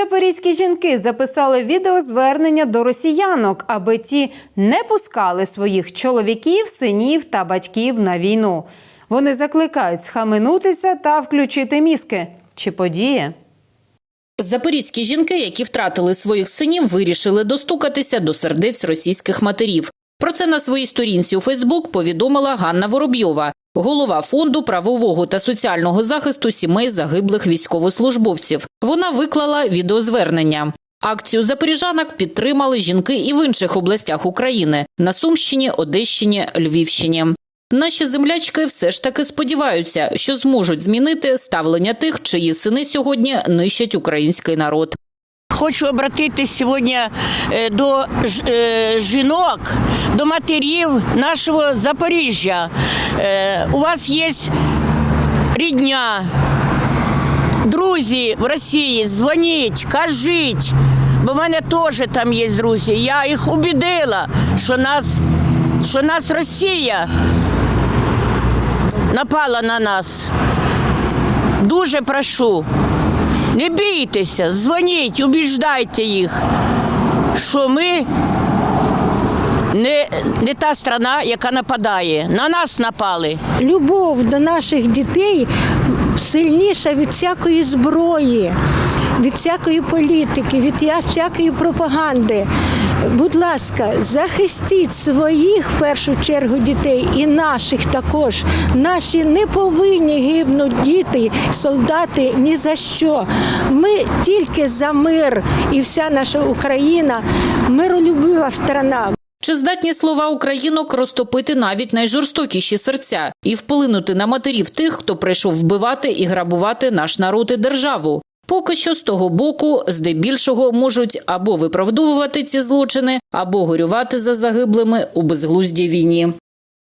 Запорізькі жінки записали відеозвернення до росіянок, аби ті не пускали своїх чоловіків, синів та батьків на війну. Вони закликають схаменутися та включити мізки. Чи подіє? Запорізькі жінки, які втратили своїх синів, вирішили достукатися до сердець російських матерів. Про це на своїй сторінці у Фейсбук повідомила Ганна Воробйова, голова фонду правового та соціального захисту сімей загиблих військовослужбовців. Вона виклала відеозвернення. Акцію запоріжанок підтримали жінки і в інших областях України на Сумщині, Одещині, Львівщині. Наші землячки все ж таки сподіваються, що зможуть змінити ставлення тих, чиї сини сьогодні нищать український народ. Хочу обратитись сьогодні е, до е, жінок, до матерів нашого Запоріжжя. Е, У вас є рідня, друзі в Росії, дзвоніть, кажіть. Бо в мене теж там є друзі. Я їх убідила, що нас, що нас Росія напала на нас. Дуже прошу. Не бійтеся, дзвоніть, убіждайте їх, що ми не, не та страна, яка нападає. На нас напали. любов до наших дітей сильніша від всякої зброї, від всякої політики, від всякої пропаганди. Будь ласка, захистіть своїх в першу чергу дітей і наших також. Наші не повинні гибнути діти, солдати ні за що. Ми тільки за мир і вся наша Україна миролюбива страна. Чи здатні слова українок розтопити навіть найжорстокіші серця і вплинути на матерів тих, хто прийшов вбивати і грабувати наш народ і державу? Поки що з того боку, здебільшого, можуть або виправдовувати ці злочини, або горювати за загиблими у безглуздій війні.